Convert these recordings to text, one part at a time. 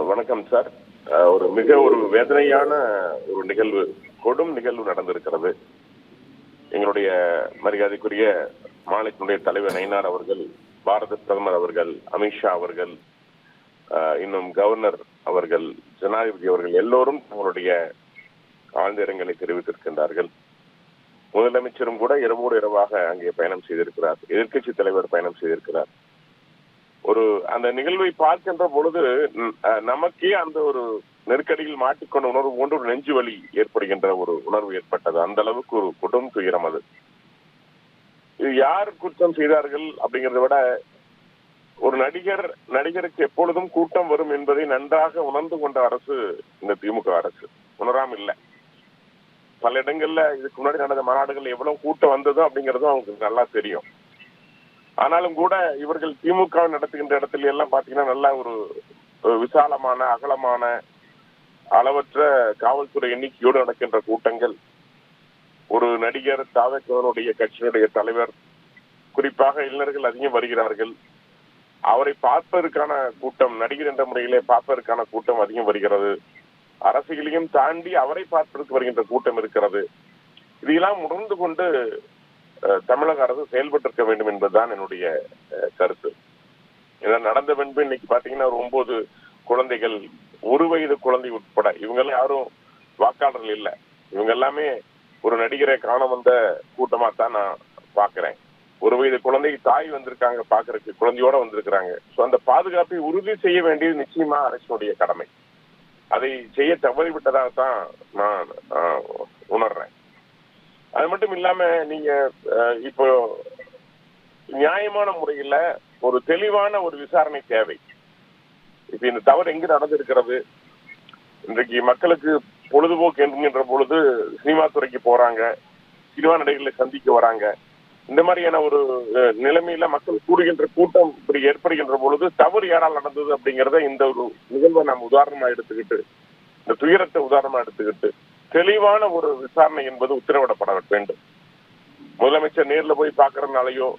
வணக்கம் சார். ஒரு மிக ஒரு வேதனையான ஒரு நிகழ்வு கொடும் நிகழ்வு நடந்திருக்கிறது. எங்களுடைய மரியாதைக்குரிய மாநிலத்தினுடைய தலைவர் நயினார் அவர்கள் பாரத பிரதமர் அவர்கள் அமித்ஷா அவர்கள் இன்னும் கவர்னர் அவர்கள் ஜனாதிபதி அவர்கள் எல்லோரும் தங்களுடைய ஆழ்ந்த இரங்கலை தெரிவித்திருக்கின்றார்கள். முதலமைச்சரும் கூட இரவோடு இரவாக அங்கே பயணம் செய்திருக்கிறார். எதிர்க்கட்சி தலைவர் பயணம் செய்திருக்கிறார். ஒரு அந்த நிகழ்வை பார்க்கின்ற பொழுது அஹ், நமக்கே அந்த ஒரு நெருக்கடியில் மாட்டிக்கொண்ட உணர்வு போன்ற ஒரு நெஞ்சு வலி ஏற்படுகின்ற ஒரு உணர்வு ஏற்பட்டது. அந்த அளவுக்கு ஒரு கொடும் துயரம் அது. இது யார் குற்றம் செய்தார்கள் அப்படிங்கறத விட ஒரு நடிகர் நடிகருக்கு எப்பொழுதும் கூட்டம் வரும் என்பதை நன்றாக உணர்ந்து கொண்ட அரசு இந்த திமுக அரசு. உணராம இல்லை. பல இடங்கள்ல இதுக்கு முன்னாடி நடந்த மாநாடுகள் எவ்வளவு கூட்டம் வந்ததோ அப்படிங்கறதும் அவங்களுக்கு நல்லா தெரியும். ஆனாலும் கூட இவர்கள் திமுக நடத்துகின்ற இடத்துல எல்லாம் பாத்தீங்கன்னா நல்ல ஒரு ஒரு விசாலமான அகலமான அளவற்ற காவல்துறை எண்ணிக்கையோடு நடக்கின்ற கூட்டங்கள். ஒரு நடிகர் தாவேக்கவனுடைய கட்சியினுடைய தலைவர் குறிப்பாக இளைஞர்கள் அதிகம் வருகிறார்கள். அவரை பார்ப்பதற்கான கூட்டம் நடிகர் என்ற முறையிலே பார்ப்பதற்கான கூட்டம் அதிகம் வருகிறது. அரசியலையும் தாண்டி அவரை பார்ப்பதற்கு வருகின்ற கூட்டம் இருக்கிறது. இதையெல்லாம் உணர்ந்து கொண்டு தமிழக அரசு செயல்பட்டிருக்க வேண்டும் என்பதுதான் என்னுடைய கருத்து. ஏன்னா நடந்த பின்பு இன்னைக்கு பாத்தீங்கன்னா ஒரு ஒன்பது குழந்தைகள் ஒரு வயது குழந்தை உட்பட இவங்க எல்லாம் யாரும் வாக்காளர்கள் இல்லை. இவங்க எல்லாமே ஒரு நடிகரை காண வந்த கூட்டமா தான் நான் பாக்குறேன். ஒரு வயது குழந்தை தாய் வந்திருக்காங்க பாக்குறதுக்கு குழந்தையோட வந்திருக்கிறாங்க. சோ அந்த பாதுகாப்பை உறுதி செய்ய வேண்டியது நிச்சயமா அரசுடைய கடமை. அதை செய்ய தவறிவிட்டதாகத்தான் நான் உணர்றேன். அது மட்டும் இல்லாம நீங்க அஹ், இப்போ நியாயமான முறையில ஒரு தெளிவான ஒரு விசாரணை தேவை. இப்ப இந்த தவறு எங்க நடந்திருக்கிறது? இன்றைக்கு மக்களுக்கு பொழுதுபோக்கு என்கின்ற பொழுது சினிமா துறைக்கு போறாங்க சினிமா நடிகர்களை சந்திக்க வராங்க. இந்த மாதிரியான ஒரு நிலைமையில மக்கள் கூடுகின்ற கூட்டம் இப்படி ஏற்படுகின்ற பொழுது தவறு யாரால் நடந்தது அப்படிங்கறத இந்த ஒரு நிகழ்வை நாம் உதாரணமா எடுத்துக்கிட்டு இந்த துயரத்தை உதாரணமா எடுத்துக்கிட்டு தெளிவான ஒரு விசாரணை என்பது உத்தரவிடப்பட வேண்டும். முதலமைச்சர் நேர்ல போய் பார்க்கறதுனாலயோ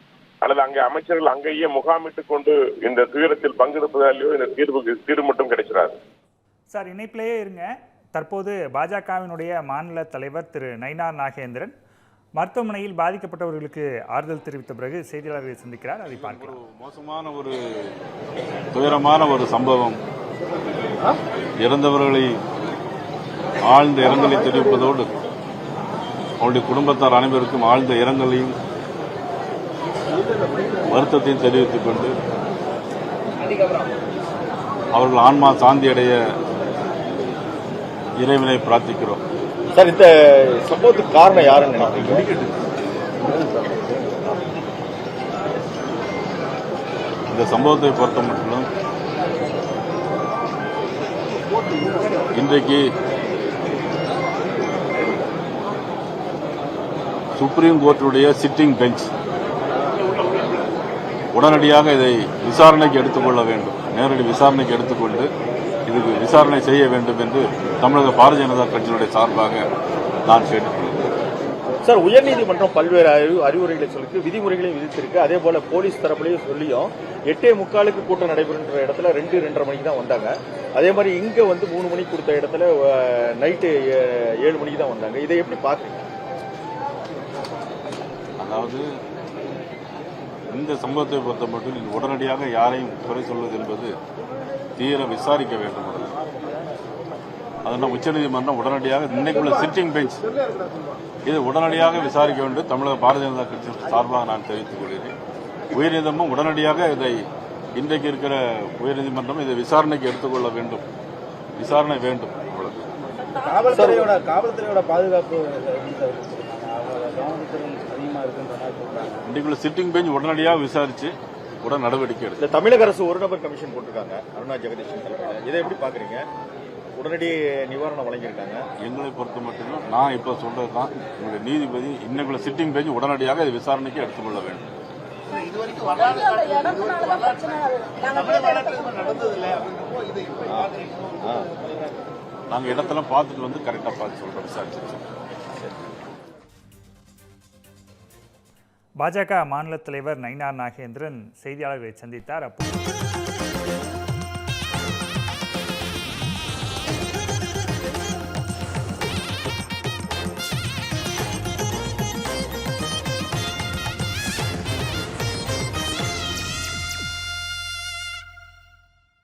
அல்லது அங்கே அமைச்சர்கள் அங்கேயே முகாமிட்டு கொண்டு இந்த துயரத்தில் பங்கெடுப்பதாலேயோ இந்த தீர்வுக்கு தீர்வு மட்டும் கிடைச்சிடாது. சார் இணைப்பிலேயே இருங்க. தற்போது பாஜகவினுடைய மாநில தலைவர் திரு நயினார் நாகேந்திரன் மருத்துவமனையில் பாதிக்கப்பட்டவர்களுக்கு ஆறுதல் தெரிவித்த பிறகு செய்தியாளர்களை சந்திக்கிறார். அதை பார்க்கலாம். ஒரு மோசமான ஒரு துயரமான ஒரு சம்பவம். இறந்தவர்களை ஆழ்ந்த இரங்கலை தெரிவிப்பதோடு அவருடைய குடும்பத்தார் அனைவருக்கும் ஆழ்ந்த இரங்கலையும் வருத்தத்தையும் தெரிவித்துக் கொண்டு அவர்கள் ஆன்மா சாந்தி அடைய இறைவனை பிரார்த்திக்கிறோம். சார் இந்த சம்பவத்துக்கு காரணம் யாருன்னு இந்த சம்பவத்தை பொறுத்த மட்டும் இன்றைக்கு சுப்ரீம் கோர்ட்டுடைய சிட்டிங் பெஞ்ச் உடனடியாக இதை விசாரணைக்கு எடுத்துக்கொள்ள வேண்டும். நேரடி விசாரணைக்கு எடுத்துக்கொண்டு இதுக்கு விசாரணை செய்ய வேண்டும் என்று தமிழக பாரதிய ஜனதா கட்சியினுடைய சார்பாக நான் கேட்டுக்கொள்கிறேன். சார் உயர்நீதிமன்றம் பல்வேறு அறிவு அறிவுரைகளை சொல்லி விதிமுறைகளையும் விதித்திருக்கு. அதே போல போலீஸ் தரப்புலையும் சொல்லியும் எட்டே முக்காலுக்கு கூட்டம் நடைபெறுன்ற இடத்துல ரெண்டு ரெண்டரை மணிக்கு தான் வந்தாங்க. அதே மாதிரி இங்க வந்து மூணு மணிக்கு கொடுத்த இடத்துல நைட்டு ஏழு மணிக்கு தான் வந்தாங்க. இதை எப்படி பாக்குறீங்க அதாவது இந்த சம்பவத்தை பொறுத்த மட்டும் இது உடனடியாக யாரையும் குறை சொல்வது என்பது தீர விசாரிக்க வேண்டும். அதனால் உச்சநீதிமன்றம் உடனடியாக இன்னைக்குள்ள சிட்டிங் பெஞ்ச் இது உடனடியாக விசாரிக்க வேண்டும். தமிழக பாரதிய ஜனதா கட்சி சார்பாக நான் தெரிவித்துக் கொள்கிறேன். உயர்நீதிமன்றம் உடனடியாக இதை இன்றைக்கு இருக்கிற உயர்நீதிமன்றம் இதை விசாரணைக்கு எடுத்துக்கொள்ள வேண்டும். விசாரணை வேண்டும். அவ்வளவு காவல்துறையோட காவல்துறையோட பாதுகாப்பு இன்றைக்குள்ள சிட்டிங் பெஞ்ச் உடனடியாக விசாரிச்சு உடன் நடவடிக்கை இந்த தமிழக அரசு ஒரு நபர் கமிஷன் போட்டிருக்காங்க அருணா ஜெகதீஷன் தலைமையில. இதை எப்படி பாக்குறீங்க? உடனடி நிவாரணம் வழங்கியிருக்காங்க. எங்களை பொறுத்த மட்டும் நான் இப்ப சொல்றது தான் உங்களுடைய நீதிபதி இன்னைக்குள்ள சிட்டிங் பெஞ்ச் உடனடியாக இதை விசாரணைக்கு எடுத்துக்கொள்ள வேண்டும். நாங்க இடத்தெல்லாம் பார்த்துட்டு வந்து கரெக்டா பார்த்து சொல்றோம் விசாரிச்சு பாஜக மாநில தலைவர் நயினார் நாகேந்திரன் செய்தியாளர்களை சந்தித்தார். அப்போது